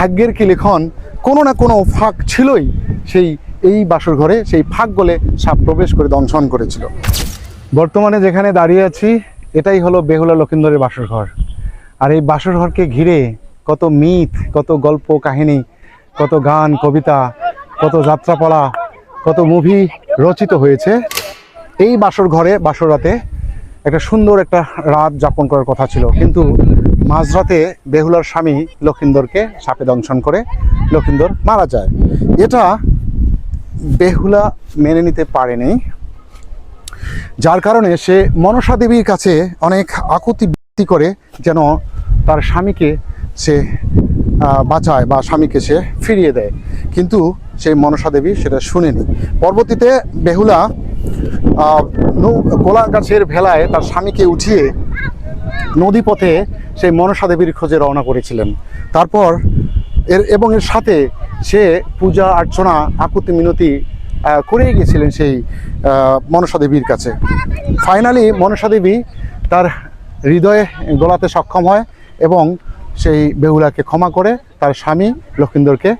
ভাগ্যের কি লেখন কোনো না কোনো ফাঁক ছিলই সেই এই বাসর ঘরে, সেই ফাঁক গলে সাপ প্রবেশ করে দংশন করেছিল। বর্তমানে যেখানে দাঁড়িয়ে আছি, এটাই হলো বেহুলা লক্ষিন্দরের বাসর ঘর। আর এই বাসর ঘরকে ঘিরে কত মিথ, কত গল্প কাহিনী, কত গান, কবিতা, কত যাত্রাপালা, কত মুভি রচিত হয়েছে। এই বাসর ঘরে, বাসর রাতে একটা সুন্দর একটা রাত যাপন করার কথা ছিল। কিন্তু মাঝরাতে বেহুলার স্বামী লক্ষিন্দরকে সাপে দংশন করে লক্ষিন্দর মারা যায়। এটা বেহুলা মেনে নিতে পারেনি, যার কারণে সে মনসা দেবীর কাছে অনেক আকুতি বৃত্তি করে যেন তার স্বামীকে সে বাঁচায় বা স্বামীকে সে ফিরিয়ে দেয়। কিন্তু সেই মনসা দেবী সেটা শুনেনি। পরবর্তীতে বেহুলা নৌ- গোলা গাছের ভেলায় তার স্বামীকে উঠিয়ে নদীপথে সেই মনসা দেবীর খোঁজে রওনা করেছিলেন। তারপর এর এবং এর সাথে সে পূজা অর্চনা আকুতি মিনতি আহ, করে গিয়েছিলেন সেই মনসা দেবীর কাছে। ফাইনালি মনসা দেবী তার হৃদয়ে গোলাতে সক্ষম হয় এবং সেই বেহুলাকে ক্ষমা করে তার স্বামী লক্ষিন্দরকে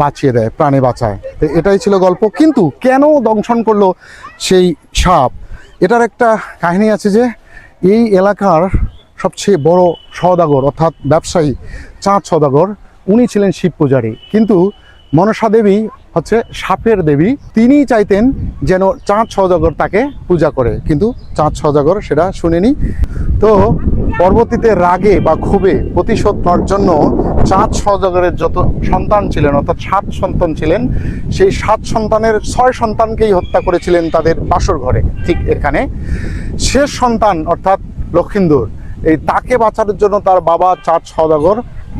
বাঁচিয়ে দেয় প্রাণে বাঁচায়। তো এটাই ছিল গল্প। কিন্তু কেন দংশন করল সেই সাপ? এটার একটা কাহিনী আছে যে এই এলাকার সবচেয়ে বড় সদাগর অর্থাৎ ব্যবসায়ী চাঁদ সদাগর উনি ছিলেন শিব পূজারী। কিন্তু মনসা দেবী হচ্ছে সাপের দেবী তিনি চাইতেন যেন চাঁদ সওদাগর তাকে পূজা করে। কিন্তু চাঁদ সওদাগর সেটা শুনেনি। তো পরবর্তীতে রাগে বা ক্ষোভে প্রতিশোধ নেওয়ার জন্য চাঁদ সওদাগরের যত সন্তান ছিলেন, অর্থাৎ সাত সন্তান ছিলেন, সেই সাত সন্তানের ছয় সন্তানকেই হত্যা করেছিলেন তাদের বাসর ঘরে, ঠিক এখানে। শেষ সন্তান, অর্থাৎ লক্ষিন্দর এই তাকে বাঁচানোর জন্য তার বাবা চাঁদ সদাগর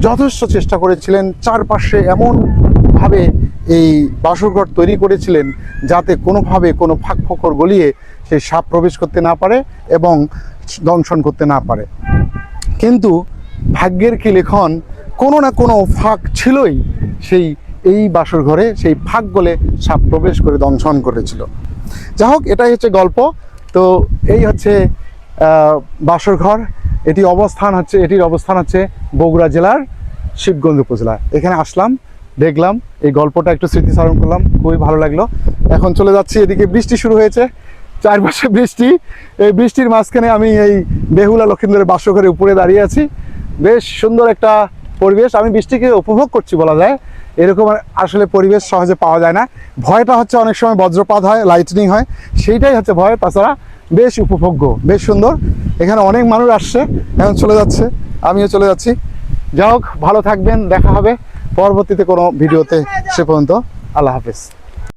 যথেষ্ট চেষ্টা করেছিলেন, চারপাশে এমন ভাবে এই বাসরঘর তৈরি করেছিলেন যাতে কোনোভাবে কোনো ফাঁক ফোকর গলিয়ে সেই সাপ প্রবেশ করতে না পারে এবং দংশন করতে না পারে। কিন্তু ভাগ্যের কি লেখন, কোনো না কোনো ফাঁক ছিলই সেই এই বাসর ঘরে সেই ফাঁক গলে সাপ প্রবেশ করে দংশন করেছিল। যা হোক, এটাই হচ্ছে গল্প। তো এই হচ্ছে বাসর ঘর এটি অবস্থান হচ্ছে, এটির অবস্থান হচ্ছে বগুড়া জেলার শিবগঞ্জ উপজেলা। এখানে আসলাম, দেখলাম, এই গল্পটা একটু স্মৃতিচারণ করলাম, খুবই ভালো লাগল। এখন চলে যাচ্ছি, এদিকে বৃষ্টি শুরু হয়েছে, চারপাশে বৃষ্টি। এই বৃষ্টির মাঝখানে আমি এই বেহুলা লক্ষিন্দরের বাসঘরে উপরে দাঁড়িয়ে আছি। বেশ সুন্দর একটা পরিবেশ, আমি বৃষ্টিকে উপভোগ করছি বলা যায়। এরকম আসলে পরিবেশ সহজে পাওয়া যায় না। ভয়টা হচ্ছে অনেক সময় বজ্রপাত হয় লাইটনিং হয়, সেইটাই হচ্ছে ভয়। তাছাড়া বেশ উপভোগ্য, বেশ সুন্দর। এখানে অনেক মানুষ আসছে, এখন চলে যাচ্ছে, আমিও চলে যাচ্ছি। যাই হোক, ভালো থাকবেন, দেখা হবে পরবর্তীতে কোনো ভিডিওতে, সে পর্যন্ত আল্লাহ হাফেজ।